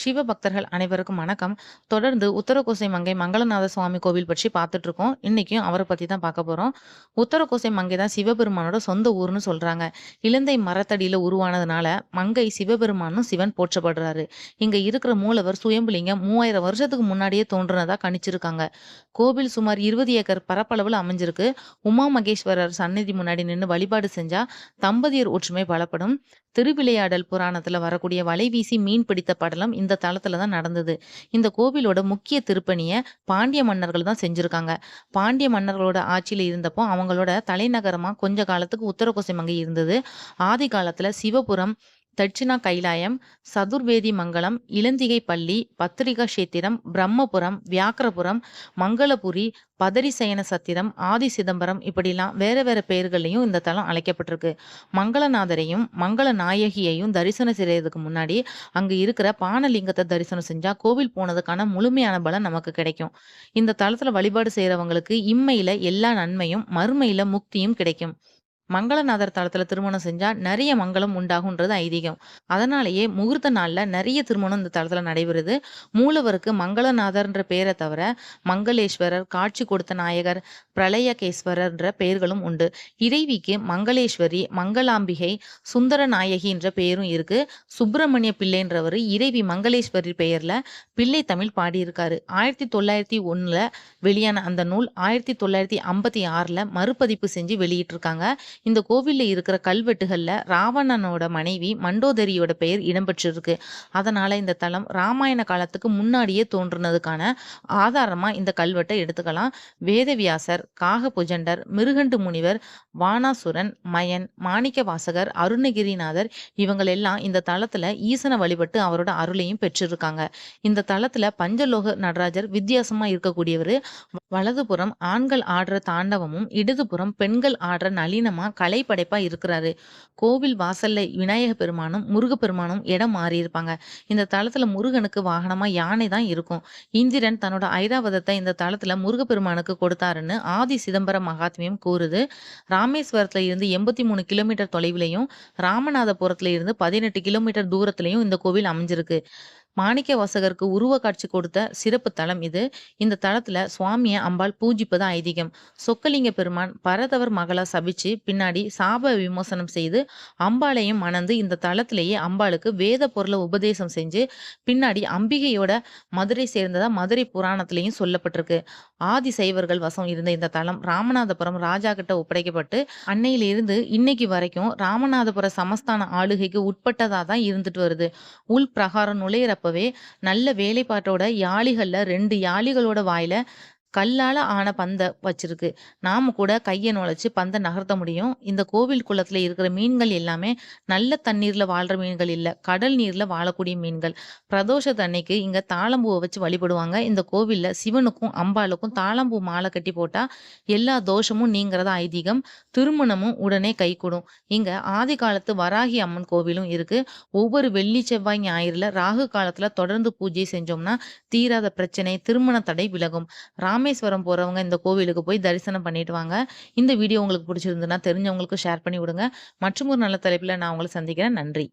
சிவ பக்தர்கள் அனைவருக்கும் வணக்கம். தொடர்ந்து உத்தரகோசை மங்கை மங்களநாத சுவாமி கோவில் பற்றி பார்த்துட்டு இருக்கோம். இன்னைக்கும் அவரை பத்தி தான் பார்க்க போறோம். உத்தரகோசை மங்கை தான் சிவபெருமானோட சொந்த ஊர்னு சொல்றாங்க. இலந்தை மரத்தடியில உருவானதுனால மங்கை சிவபெருமானும் சிவன் போற்றப்படுறாரு. இங்க இருக்கிற மூலவர் சுயம்புலிங்கம் 3000 வருஷத்துக்கு முன்னாடியே தோன்றுனதா கணிச்சிருக்காங்க. கோவில் சுமார் 20 ஏக்கர் பரப்பளவில் அமைஞ்சிருக்கு. உமா மகேஸ்வரர் சந்நிதி முன்னாடி நின்று வழிபாடு செஞ்சா தம்பதியர் ஒற்றுமை பலப்படும். திருவிளையாடல் புராணத்துல வரக்கூடிய வலைவீசி மீன் பிடித்த படலம் இந்த தலத்துல தான் நடந்தது. இந்த கோவிலோட முக்கிய திருப்பணியை பாண்டிய மன்னர்கள் தான் செஞ்சிருக்காங்க. பாண்டிய மன்னர்களோட ஆட்சியில இருந்தப்போ அவங்களோட தலைநகரமா கொஞ்ச காலத்துக்கு உத்தரகோசை மங்கை இருந்தது. ஆதி காலத்துல சிவபுரம், தட்சிணா கைலாயம், சதுர்வேதி மங்கலம், இளந்திகை பள்ளி, பத்திரிகா கஷேத்திரம், பிரம்மபுரம், வியாக்கிரபுரம், மங்களபுரி, பதரிசயன சத்திரம், ஆதி சிதம்பரம் இப்படிலாம் வேற வேற பெயர்கள்லையும் இந்த தலம் அழைக்கப்பட்டிருக்கு. மங்களநாதரையும், மங்கள நாயகியையும் தரிசனம் செய்யறதுக்கு முன்னாடி அங்க இருக்கிற பானலிங்கத்தை தரிசனம் செஞ்சா கோவில் போனதுக்கான முழுமையான பலன் நமக்கு கிடைக்கும். இந்த தலத்துல வழிபாடு செய்யறவங்களுக்கு இம்மையில எல்லா நன்மையும், மறுமையில முக்தியும் கிடைக்கும். மங்களநாதர் தலத்துல திருமணம் செஞ்சா நிறைய மங்களம் உண்டாகும்ன்றது ஐதீகம். அதனாலேயே முகூர்த்த நாள்ல நிறைய திருமணம் இந்த தலத்துல நடைபெறுது. மூலவருக்கு மங்களநாதர்ன்ற பெயரை தவிர மங்களேஸ்வரர், காட்சி கொடுத்த நாயகர், பிரளயகேஸ்வரர்ன்ற பெயர்களும் உண்டு. இறைவிக்கு மங்களேஸ்வரி, மங்களாம்பிகை, சுந்தரநாயகின்ற பெயரும் இருக்கு. சுப்பிரமணிய பிள்ளைன்றவரு இறைவி மங்களேஸ்வரி பெயர்ல பிள்ளை தமிழ் பாடியிருக்காரு. 1901ல வெளியான அந்த நூல் 1956ல மறுபதிப்பு செஞ்சு வெளியிட்டிருக்காங்க. இந்த கோவிலில் இருக்கிற கல்வெட்டுகளில் ராவணனோட மனைவி மண்டோதரியோட பெயர் இடம்பெற்றிருக்கு. அதனால இந்த தலம் ராமாயண காலத்துக்கு முன்னாடியே தோன்றுனதுக்கான ஆதாரமாக இந்த கல்வெட்டை எடுத்துக்கலாம். வேதவியாசர், காகபுஜண்டர், மிருகண்டு முனிவர், வானாசுரன், மயன், மாணிக்கவாசகர், அருணகிரிநாதர் இவங்களெல்லாம் இந்த தளத்தில் ஈசனை வழிபட்டு அவரோட அருளையும் பெற்றிருக்காங்க. இந்த தளத்தில் பஞ்சலோக நடராஜர் வித்தியாசமாக இருக்கக்கூடியவர் வலதுபுறம் ஆண்கள் ஆடுற தாண்டவமும், இடதுபுறம் பெண்கள் ஆடுற நளினமா கலைப்படைப்பா இருக்கிறாரு. கோவில் வாசல்ல விநாயக பெருமானும், முருகப்பெருமானும் இடம் மாறியிருப்பாங்க. இந்த தளத்துல முருகனுக்கு வாகனமா யானை தான் இருக்கும். இந்திரன் தன்னோட ஐராவதத்தை இந்த தலத்துல முருகப்பெருமானுக்கு கொடுத்தாருன்னு ஆதி சிதம்பர மகாத்மியம் கூறுது. ராமேஸ்வரத்துல இருந்து 83 கிலோமீட்டர் தொலைவிலையும், ராமநாதபுரத்துல இருந்து 18 கிலோமீட்டர் தூரத்திலையும் இந்த கோவில் அமைஞ்சிருக்கு. மாணிக்கவாசகருக்கு உருவ காட்சி கொடுத்த சிறப்பு தலம் இது. இந்த தளத்துல சுவாமியை அம்பாள் பூஜிப்பது ஐதீகம். சொக்கலிங்க பெருமான் பரதவர் மகளா சபிச்சு பின்னாடி சாப விமோசனம் செய்து அம்பாளையும் மணந்து இந்த தளத்திலேயே அம்பாளுக்கு வேத பொருளை உபதேசம் செஞ்சு பின்னாடி அம்பிகையோட மதுரை சேர்ந்ததா மதுரை புராணத்திலையும் சொல்லப்பட்டிருக்கு. ஆதி சைவர்கள் வசம் இருந்த இந்த தலம் ராமநாதபுரம் ராஜா கிட்ட ஒப்படைக்கப்பட்டு அன்னையிலிருந்து இன்னைக்கு வரைக்கும் ராமநாதபுர சமஸ்தான ஆளுகைக்கு உட்பட்டதா தான் இருந்துட்டு வருது. உள் பிரகாரம் நுழையிறப்ப நுழையிறப்பவே நல்ல வேலைப்பாட்டோட யாளிகள்ல ரெண்டு யாளிகளோட வாயில கல்லால் ஆன பந்தை வச்சிருக்கு. நாம கூட கையை நுழைச்சி பந்தை நகர்த்த முடியும். இந்த கோவில் குளத்தில் இருக்கிற மீன்கள் எல்லாமே நல்ல தண்ணீரில் வாழ்கிற மீன்கள் இல்லை கடல் நீரில் வாழக்கூடிய மீன்கள். பிரதோஷத்தன்னைக்கு இங்கே தாழம்பூவை வச்சு வழிபடுவாங்க. இந்த கோவிலில் சிவனுக்கும், அம்பாளுக்கும் தாழம்பூ மாலை கட்டி போட்டால் எல்லா தோஷமும் நீங்கிறதா ஐதீகம். திருமணமும் உடனே கைகூடும். இங்கே ஆதி காலத்து வராகி அம்மன் கோவிலும் இருக்குது ஒவ்வொரு வெள்ளி, செவ்வாய், ஞாயிறுல ராகு காலத்தில் தொடர்ந்து பூஜை செஞ்சோம்னா தீராத பிரச்சனை, திருமண தடை விலகும். ராமேஸ்வரம் போகிறவங்க இந்த கோவிலுக்கு போய் தரிசனம் பண்ணிட்டு வாங்க. இந்த வீடியோ உங்களுக்கு பிடிச்சிருந்துன்னா தெரிஞ்சவங்களுக்கு ஷேர் பண்ணி விடுங்க. மற்றும் ஒரு நல்ல தலைப்பில் நான் உங்களை சந்திக்கிறேன். நன்றி.